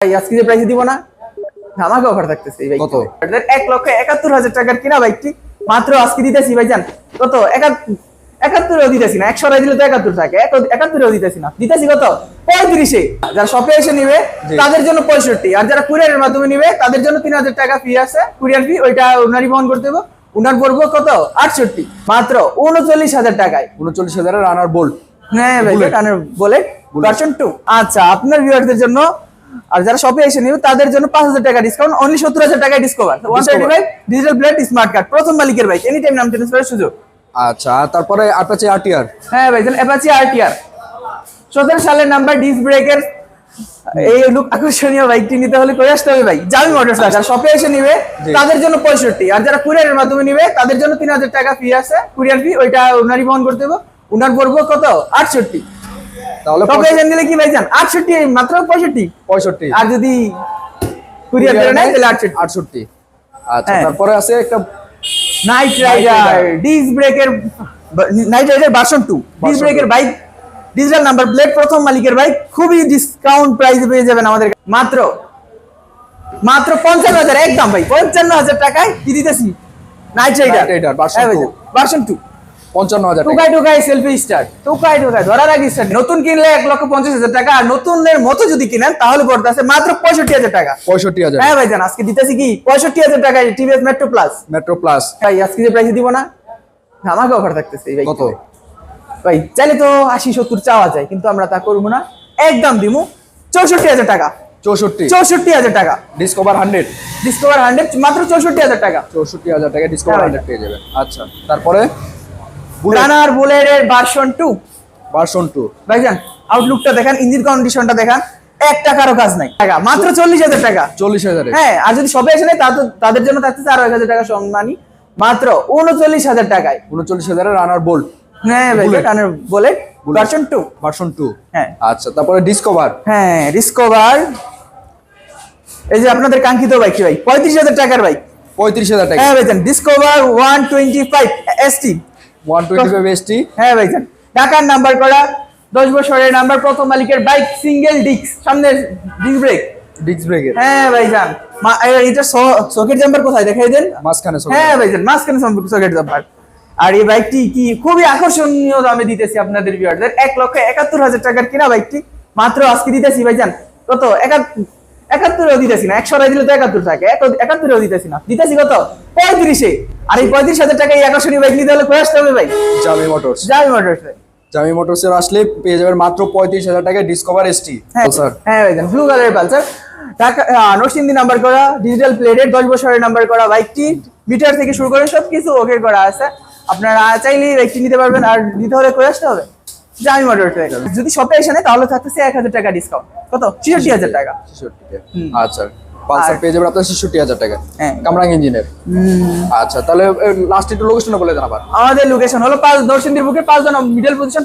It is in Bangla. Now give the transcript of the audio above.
ভাই আজকে যে প্রাইস দিব না? অফার থাকতেছে এই বাইক? এক লক্ষ একাত্তর হাজার টাকার কিনা বাইকটি মাত্র আজকে দিতেছি ভাইজান কত? একাত্তরেও দিতেছি না। একশো দিলে তো একাত্তর থাকে। একাত্তরেও দিতেছি না। দিতেছি কত? পঁয়ত্রিশে। যারা শপে এসে নিবে তাদের জন্য পঁয়ষট্টি। আর যারা কুরিয়ারের মাধ্যমে নিবে তাদের জন্য তিন হাজার টাকা ফি আছে। কুরিয়ার ফি ওইটা ওনারই বহন করতে হবে উনার পড়ব কত? আটষট্টি। মাত্র উনচল্লিশ হাজার টাকায়। উনচল্লিশ হাজারের রানার বোল্ট হ্যাঁ ভাই. কানের বুলেট ভার্সন টু আচ্ছা আপনার ভিউয়ারদের জন্য আর যারা শপে এসে নিবে তাদের জন্য পাঁচ হাজার টাকা ডিসকাউন্ট অনলি সত্তর হাজার টাকায় Discover one thirty five digital blade smart card প্রথম মালিকের বাইক এনি টাইম নাম ট্রান্সফারের সুযোগ। আচ্ছা তারপরে আপাচে আরটিআর হ্যাঁ ভাই অ্যাপাচি আরটিআর সতেরো সালের নাম্বার ডিস্ক ব্রেকের এই লুক আকর্ষণীয় বাইকটি নিতে হলে করে আসতে হবে ভাই। জামি মোটরস যারা শপে এসে নিবে তাদের জন্য পঁয়ষট্টি। আর যারা কুরিয়ারের মাধ্যমে নিবে তাদের জন্য তিন হাজার টাকা ফি আছে। কুরিয়ার ফি ওইটা ওনারই বহন করতে হবে। উনার পড়ব কত? আটষট্টি। তাহলে টপ এজেন্ট নিলে কি ভাইজান? আটষট্টি মাত্র পঁয়ষট্টি? পঁয়ষট্টি। আর যদি কুরিয়ার করে নেয় তাহলে আটষট্টি। আটষট্টি। আচ্ছা হ্যাঁ। তারপরে আছে একটা নাইট রাইডার ব্রেকের knight rider version two disc Version ব্রেকের বাইক ডিজিটাল নাম্বার প্লেট প্রথম মালিকের বাইক খুবই ডিসকাউন্ট প্রাইসে পেয়ে যাবেন আমাদের মাত্র মাত্র পঞ্চান্ন হাজার একদম ভাই পঞ্চান্ন হাজার টাকায় কি দিতেছি? নাইট রাইডার ভার্সন টু পঞ্চান্ন হাজার টাকা। টুকাই টুকাই সেলফি স্টার্ট টুকাই টুকাই ধরার আগে স্টার্ট নতুন কিনলে এক লক্ষ পঞ্চাশ হাজার টাকা আর নতুনের মতো যদি কিনেন তাহলে পড়তে আছে মাত্র পঁয়ষট্টি হাজার টাকা। পঁয়ষট্টি হাজার। হ্যাঁ ভাইজান আজকে দিতেছি কি? পঁয়ষট্টি হাজার টাকায় TVS Metro plus Metro plus ভাই আজকে যে প্রাইসে দিব না আমাকে অফার থাকতেছে এই কত? ভাই চাইলে তো আশি সত্তর চাওয়া যায় কিন্তু আমরা তা করব না। একদম দিমু চৌষট্টি হাজার টাকা। চৌষট্টি। চৌষট্টি হাজার টাকা। ডিসকভার হান্ড্রেড ডিসকভার হান্ড্রেড মাত্র চৌষট্টি হাজার টাকা। চৌষট্টি হাজার টাকা ডিসকভার হান্ড্রেড পেয়ে যাবেন। আচ্ছা তারপরে? রানার বুলেটের ভার্সন টু ভার্সন টু ভাইজান আউটলুকটা দেখান ইঞ্জিন কন্ডিশনটা দেখান এক টাকারও কাজ নাই। টাকা মাত্র চল্লিশ হাজার টাকা। চল্লিশ হাজারে হ্যাঁ আর যদি সবাই এসে নেয় তাদের জন্য থাকতেছে আরও এক হাজার টাকা সম্মানী। মাত্র উনচল্লিশ হাজার টাকায়। উনচল্লিশ হাজারের রানার বোল্ট হ্যাঁ ভাই। কানের bullet version two version two হ্যাঁ। আচ্ছা তারপরে ডিসকভার হ্যাঁ ডিসকভার এই যে আপনাদের কাঙ্ক্ষিত বাইক ভাই পঁয়ত্রিশ হাজার টাকার বাইক পঁয়ত্রিশ হাজার টাকা। হ্যাঁ ভাইজান Discover one twenty five ST ST হ্যাঁ ভাইজান ঢাকার নাম্বার করা দশ বছরের নাম্বার প্রথম মালিকের বাইক সিঙ্গেল ডিস্ক সামনের ডিস্ক ব্রেক ডিস্ক ব্রেকের হ্যাঁ ভাইজান। এটা সকেট জাম্পার কোথায়? দেখাই দেন। মাঝখানে হ্যাঁ ভাইজান মাঝখানে সকেট জাম্পার আর এই বাইকটি কি খুবই আকর্ষণীয় দামে দিতেছি আপনাদের ভিউয়ারদের এক লক্ষ একাত্তর হাজার টাকার কিনা বাইকটি মাত্র আজকে দিতেছি ভাইজান। কত? একাত্তর একাত্তরেও দিতেছি না। একশো দিলে তো একাত্তর থাকে। এক- একাত্তরেও দিতেছি না। দিতেছি কত? পঁয়ত্রিশে। আর এই পঁয়ত্রিশ হাজার টাকা এই আকর্ষণীয় বাইক নিতে হলে কোথায় আসতে হবে ভাই? জামি মোটরস যাবি মোটরস জামি মোটরসের আসলে পেয়ে যাবেন মাত্র পঁয়ত্রিশ হাজার টাকায় ডিসকভার এসটি হ্যাঁ স্যার হ্যাঁ ভাইজান ব্লু কালারের পালসার ঢাকা নরসিংদী নাম্বার করা ডিজিটাল প্লেটের দশ বছরের নাম্বার করা বাইকটি মিটার থেকে শুরু করে সব কিছু ওকে করা আছে। আপনারা চাইলেই বাইকটি নিতে পারবেন। আর নিতে হলে করে আসতে হবে? জামি মোটর যদি শপে এসে নেয় তাহলে থাকতেছে এক হাজার টাকা ডিসকাউন্ট কত? ছিষট্টি হাজার টাকা। হুম। আচ্ছা। পালসার পেয়ে যাবেন আপনার ছেষট্টি হাজার টাকা। হ্যাঁ। কামরাং ইঞ্জিনের। আচ্ছা তাহলে লাস্ট একটু লোকেশনটা বলে দেন আবার। আমাদের লোকেশন হলো পাঁচ নরসিংদীর বুকে পাঁচ জন মিডল পজিশন